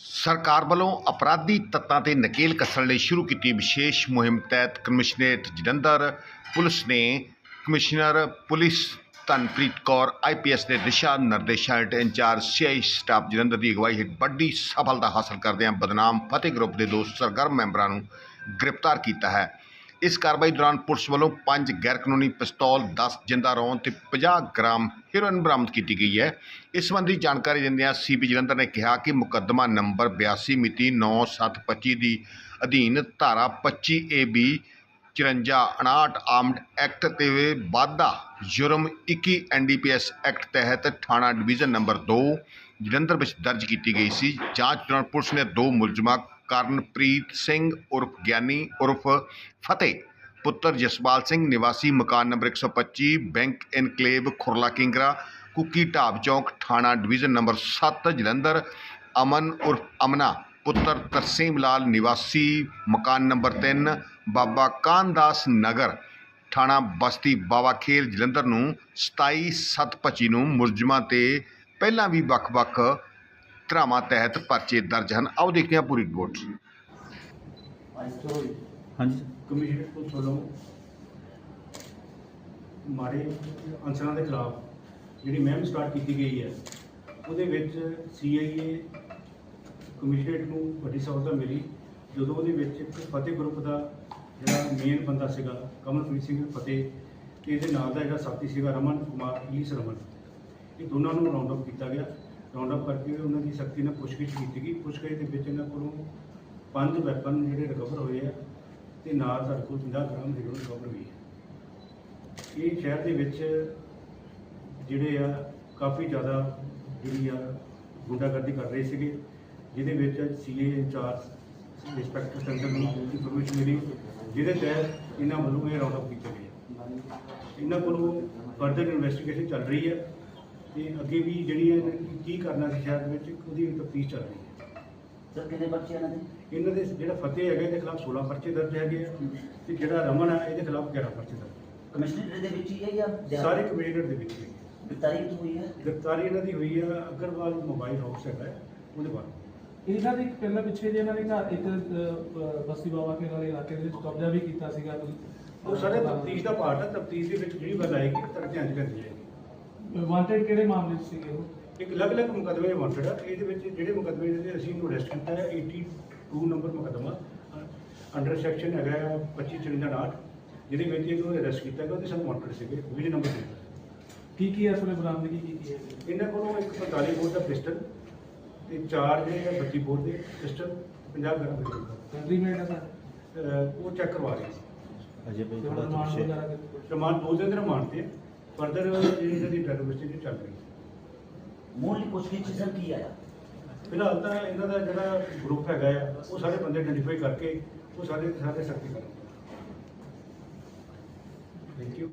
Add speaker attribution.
Speaker 1: ਸਰਕਾਰ ਵੱਲੋਂ ਅਪਰਾਧੀ ਤੱਤਾਂ ਤੇ ਨਕੇਲ ਕੱਸਣ ਲਈ ਸ਼ੁਰੂ ਕੀਤੀ ਵਿਸ਼ੇਸ਼ ਮੁਹਿੰਮ ਤਹਿਤ ਕਮਿਸ਼ਨਰੇਟ ਜਲੰਧਰ ਪੁਲਿਸ ਨੇ commissioner police Tanpreet Kaur IPS ਦੇ ਦਿਸ਼ਾ ਨਿਰਦੇਸ਼ਾਂ ਹੇਠ ਇੰਚਾਰਜ ਸੀਆਈ ਸਟਾਫ ਜਲੰਧਰ ਦੀ ਅਗਵਾਈ ਹੇਠ ਵੱਡੀ ਸਫਲਤਾ ਹਾਸਲ ਕਰਦਿਆਂ ਬਦਨਾਮ ਫਤਿਹ ਗਰੁੱਪ ਦੇ ਦੋ ਸਰਗਰਮ ਮੈਂਬਰਾਂ ਨੂੰ ਗ੍ਰਿਫਤਾਰ ਕੀਤਾ ਹੈ। ਇਸ ਕਾਰਵਾਈ ਦੌਰਾਨ ਪੁਲਿਸ ਵੱਲੋਂ ਪੰਜ ਗੈਰ ਕਾਨੂੰਨੀ ਪਿਸਤੌਲ 10 ਜਿੰਦਾ ਰੌਂਦ ਤੇ 50 ਗ੍ਰਾਮ ਹੀਰੋਇਨ ਬਰਾਮਦ ਕੀਤੀ ਗਈ ਹੈ। ਇਸ ਸੰਬੰਧੀ ਜਾਣਕਾਰੀ ਦਿੰਦਿਆਂ ਸੀਪੀ ਜਲੰਧਰ ਨੇ ਕਿਹਾ ਕਿ ਮੁਕੱਦਮਾ ਨੰਬਰ 82 ਮਿਤੀ 9725 ਦੀ ਅਧੀਨ ਧਾਰਾ 25 ਏ ਬੀ 54 59 ਆਰਮਡ ਐਕਟ ਤੇ ਵਾਧਾ ਜੁਰਮ 21 ਐਨਡੀਪੀਐਸ ਐਕਟ ਤਹਿਤ ਥਾਣਾ ਡਿਵੀਜ਼ਨ ਨੰਬਰ 2 ਜਲੰਧਰ ਵਿੱਚ ਦਰਜ ਕੀਤੀ ਗਈ ਸੀ। ਜਾਂਚ ਦੌਰਾਨ ਪੁਲਿਸ ਨੇ ਦੋ ਮੁਲਜ਼ਮਾਂ ਕਰਨਪ੍ਰੀਤ ਸਿੰਘ ਉਰਫ ਗਿਆਨੀ ਉਰਫ ਫਤਿਹ, ਪੁੱਤਰ ਜਸਪਾਲ ਸਿੰਘ, ਨਿਵਾਸੀ ਮਕਾਨ number 125 bank enclave Khurla Kingra, Kukki Dhab ਚੌਕ, ਥਾਣਾ ਡਿਵੀਜ਼ਨ ਨੰਬਰ 7 ਜਲੰਧਰ, ਅਮਨ ਉਰਫ ਅਮਨਾ, ਪੁੱਤਰ ਤਰਸੀਮ ਲਾਲ, ਨਿਵਾਸੀ ਮਕਾਨ ਨੰਬਰ 3 ਬਾਬਾ ਕਾਨਦਾਸ ਨਗਰ, ਥਾਣਾ ਬਸਤੀ, ਬਾਵਾ ਖੇਲ, ਜਲੰਧਰ ਨੂੰ 27725 ਨੂੰ ਮੁਲਜ਼ਮਾਂ ਤੇ ਪਹਿਲਾਂ ਵੀ ਵੱਖ-ਵੱਖ ਧਰਾਵਾਂ ਤਹਿਤ ਪਰਚੇ ਦਰਜ ਹਨ। ਆਓ ਦੇਖਦੇ ਹਾਂ ਪੂਰੀ ਰਿਪੋਰਟ।
Speaker 2: ਹਾਂਜੀ।
Speaker 3: ਕਮਿਸ਼ਨ ਪੁਲਿਸ ਵੱਲੋਂ ਮਾੜੇ ਅਨਸਰਾਂ ਦੇ ਖਿਲਾਫ ਜਿਹੜੀ ਮੁਹਿੰਮ ਸਟਾਰਟ ਕੀਤੀ ਗਈ ਹੈ ਉਹਦੇ ਵਿੱਚ ਸੀਆਈਏ ਕਮਿਸ਼ਨਰੇਟ ਨੂੰ ਵੱਡੀ ਸਫਲਤਾ ਮਿਲੀ ਜਦੋਂ ਉਹਦੇ ਵਿੱਚ ਇੱਕ ਫਤਿਹ ਗਰੁੱਪ ਦਾ ਜਿਹੜਾ ਮੇਨ ਬੰਦਾ ਸੀਗਾ ਕਮਲਪ੍ਰੀਤ ਸਿੰਘ ਫਤਿਹ ਤੇ ਇਹਦੇ ਨਾਲ ਦਾ ਜਿਹੜਾ ਸਾਥੀ ਸੀਗਾ ਰਮਨ ਕੁਮਾਰ ਈਸ ਰਮਨ। ਇਹ ਦੋਨਾਂ ਨੂੰ ਰਾਉਂਡ ਅਪ ਕੀਤਾ ਗਿਆ। ਰਾਉਂਡ ਅਪ ਕਰਕੇ ਉਹਨਾਂ ਦੀ ਸਖਤੀ ਨਾਲ ਪੁੱਛਗਿੱਛ ਕੀਤੀ ਗਈ। ਪੁੱਛਗਿੱਛ ਦੇ ਵਿੱਚ ਇਹਨਾਂ ਕੋਲੋਂ ਪੰਜ ਵੈਪਨ ਜਿਹੜੇ ਰਿਕਵਰ ਹੋਏ ਆ ਤੇ ਨਾਲ ਸਾਡੇ ਕੋਲ 50 ਗ੍ਰਾਮ ਹੀਰੋਇਨ ਰਿਕਵਰ ਹੋਈ ਹੈ ਇਹ ਸ਼ਹਿਰ ਦੇ ਵਿੱਚ ਜਿਹੜੇ ਆ ਕਾਫੀ ਜ਼ਿਆਦਾ ਜਿਹੜੀ ਆ ਗੁੰਡਾਗਰਦੀ ਕਰ ਰਹੇ ਸੀਗੇ, ਜਿਹਦੇ ਵਿੱਚ ਸੀਏ ਇੰਚਾਰਜ, ਇੰਸਪੈਕਟਰ ਸੈਂਟਰ ਨੂੰ ਇਨਫੋਰਮੇਸ਼ਨ ਮਿਲੀ, ਜਿਹਦੇ ਤਹਿਤ ਇਹਨਾਂ ਵੱਲੋਂ ਇਹ ਰਾਉਂਡ ਅਪ ਕੀਤਾ ਗਿਆ ਇਹਨਾਂ ਕੋਲੋਂ ਫਰਦਰ ਇਨਵੈਸਟੀਗੇਸ਼ਨ ਚੱਲ ਰਹੀ ਹੈ ਤੇ ਅੱਗੇ ਵੀ ਜਿਹੜੀ ਨੇ ਕੀ ਕਰਨਾ ਸੀ ਸ਼ਹਿਰ ਦੇ ਵਿੱਚ ਉਹਦੀ ਤਫਤੀਸ਼ ਚੱਲ ਰਹੀ ਹੈ।
Speaker 2: ਸਰ ਕਿੰਨੇ ਬੱਚੇ ਇਹਨਾਂ ਦੇ?
Speaker 3: ਇਹਨਾਂ ਦੇ ਜਿਹੜਾ ਫਤਿਹ ਹੈਗਾ ਇਹਦੇ ਖਿਲਾਫ 16 ਪਰਚੇ ਦਰਜ ਹੈਗੇ ਆ ਤੇ ਜਿਹੜਾ ਰਮਨ ਹੈ ਇਹਦੇ ਖਿਲਾਫ 11 ਪਰਚੇ ਦਰਜ
Speaker 2: ਕਮਿਸ਼ਨਰ ਦੇ ਵਿੱਚ ਹੀ ਹੈ ਜਾਂ
Speaker 3: ਸਾਰੇ ਕਮਿਊਨਿਟੀ ਦੇ ਵਿੱਚ ਹੋਈ ਹੈ।
Speaker 2: ਤਾਰੀਖ ਹੋਈ ਹੈ?
Speaker 3: ਗ੍ਰਿਫਤਾਰੀ ਇਹਨਾਂ ਦੀ ਹੋਈ ਹੈ ਅਗਰਵਾਲ ਮੋਬਾਈਲ ਹਾਊਸ ਹੈਗਾ ਹੈ, ਉਹਦੇ ਬਾਅਦ
Speaker 4: ਇਹਨਾਂ ਦੇ ਇੱਕ ਪਹਿਲਾਂ ਪਿੱਛੇ ਜੇ ਇਹਨਾਂ ਨੇ ਘਰ ਇੱਕ ਅਹ, ਬਸਤੀ ਬਾਬਾ ਕੇ ਵਾਲੇ ਇਲਾਕੇ ਦੇ ਵਿੱਚ ਕਬਜ਼ਾ ਵੀ ਕੀਤਾ ਸੀਗਾ।
Speaker 3: ਉਹ ਸਾਰੇ ਤਫਤੀਸ਼ ਦਾ ਪਾਰਟ ਹੈ ਤਫਤੀਸ਼ ਦੇ ਵਿੱਚ ਜਿਹੜੀ ਗੱਲ ਆਏਗੀ ਤਰ ਧਿਆਨ ਚ ਜਾਏਗੀ
Speaker 4: ਵਾਂਟਡ ਕਿਹੜੇ ਮਾਮਲੇ 'ਚ ਸੀਗੇ ਉਹ?
Speaker 3: ਇੱਕ ਅਲੱਗ-ਅਲੱਗ ਮੁਕੱਦਮੇ ਵਾਂਟਡ ਆ। ਇਹਦੇ ਵਿੱਚ ਜਿਹੜੇ ਮੁਕੱਦਮੇ ਜਿਹੜੇ ਅਸੀਂ ਇਹਨੂੰ ਅਰੈਸਟ ਕੀਤਾ ਹੈ 82 ਨੰਬਰ ਮੁਕੱਦਮਾ ਅੰਡਰ ਸੈਕਸ਼ਨ ਹੈਗਾ ਹੈ 2554 ਜਿਹਦੇ ਵਿੱਚ ਇਹਨੂੰ ਅਰੈਸਟ ਕੀਤਾ ਗਿਆ ਉਹਦੇ ਸਾਨੂੰ ਵਾਂਟਡ ਸੀਗੇ ਵੀਹ ਨੰਬਰ ਤੇ
Speaker 4: ਕੀ ਕੀ ਅਸਲੇ ਬਰਾਮਦਗੀ ਕੀ ਕੀ ਹੈ?
Speaker 3: ਇਹਨਾਂ ਕੋਲੋਂ ਇੱਕ 45 ਬੋਰ ਦਾ ਪਿਸਟਲ ਤੇ ਚਾਰ ਜਿਹੜੇ ਆ 32 ਬੋਰ ਦੇ ਪਿਸਟਲ 50 ਗ੍ਰਾਮ ਦੇ ਕਰੀਬ।
Speaker 4: ਕੰਟਰੀ ਮੇਡ ਹੈ ਸਰ?
Speaker 3: ਉਹ ਚੈੱਕ ਕਰਵਾ ਰਹੇ ਸੀ।
Speaker 2: ਅਜੇ
Speaker 4: ਤੇ ਹੁਣ ਰਿਮਾਂਡ ਦੇ
Speaker 3: ਦੋ ਦਿਨ ਦੇ ਰਿਮਾਂਡ ਤੇ ਫਰਦਰ ਜਿਹੜੀ ਇਹਨਾਂ ਦੀ ਡਰਗ ਇਨਵੈਸਟੀਗੇਸ਼ਨ ਚੱਲ ਰਹੀ ਹੈ
Speaker 2: ਮੂਲ ਪੁੱਛਗਿੱਛ ਸਰ ਕੀ ਆਇਆ?
Speaker 3: ਫਿਲਹਾਲ ਤਾਂ ਇਹਨਾਂ ਦਾ ਜਿਹੜਾ ਗਰੁੱਪ ਹੈਗਾ ਆ ਉਹ ਸਾਰੇ ਬੰਦੇ ਆਇਡੈਂਟੀਫਾਈ ਕਰਕੇ ਉਹ ਸਾਰੇ ਦੇ ਸਾਰੇ ਕਰਾਂਗੇ ਥੈਂਕ ਯੂ